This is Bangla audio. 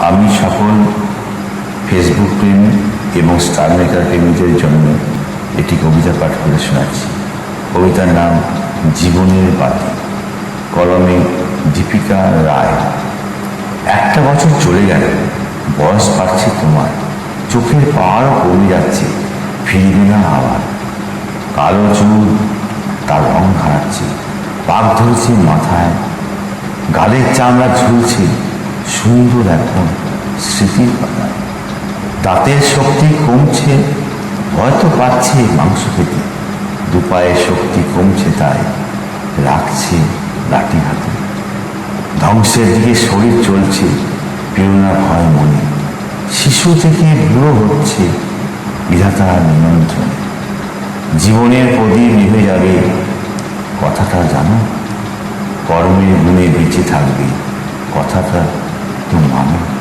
আমি সকল ফেসবুক প্রেমী এবং স্টার মেকার প্রেমীদের জন্য একটি কবিতা পাঠ করে শোনাচ্ছি। কবিতার নাম জীবনের বাতি কলমে দীপিকা রায়। একটা বছর চলে গেল, বয়স বাড়ছে তোমার। চোখের পাওয়ারও কমে যাচ্ছে, ফিরবে না আবার। কালো চুল তার রং হারাচ্ছে পাক ধরেছে মাথায়, গালের চামড়া ঝুলছে সুন্দর এখন স্মৃতির পাতায় দাঁতের শক্তি কমছে, হয়তো পাচ্ছে মাংস খেতে। দুপায়ের শক্তি কমছে তাই রাখছে লাঠি হাতে। ধ্বংসের দিকে শরীর চলছে, প্রেরণা হয় মনে। শিশু থেকে বুড়ো হচ্ছে বিধাতার নিমন্ত্রণ। জীবনের প্রদীপ নিভে যাবে, কথাটা জানো? কর্মের গুণে বেঁচে থাকবে, কথাটা তো মানো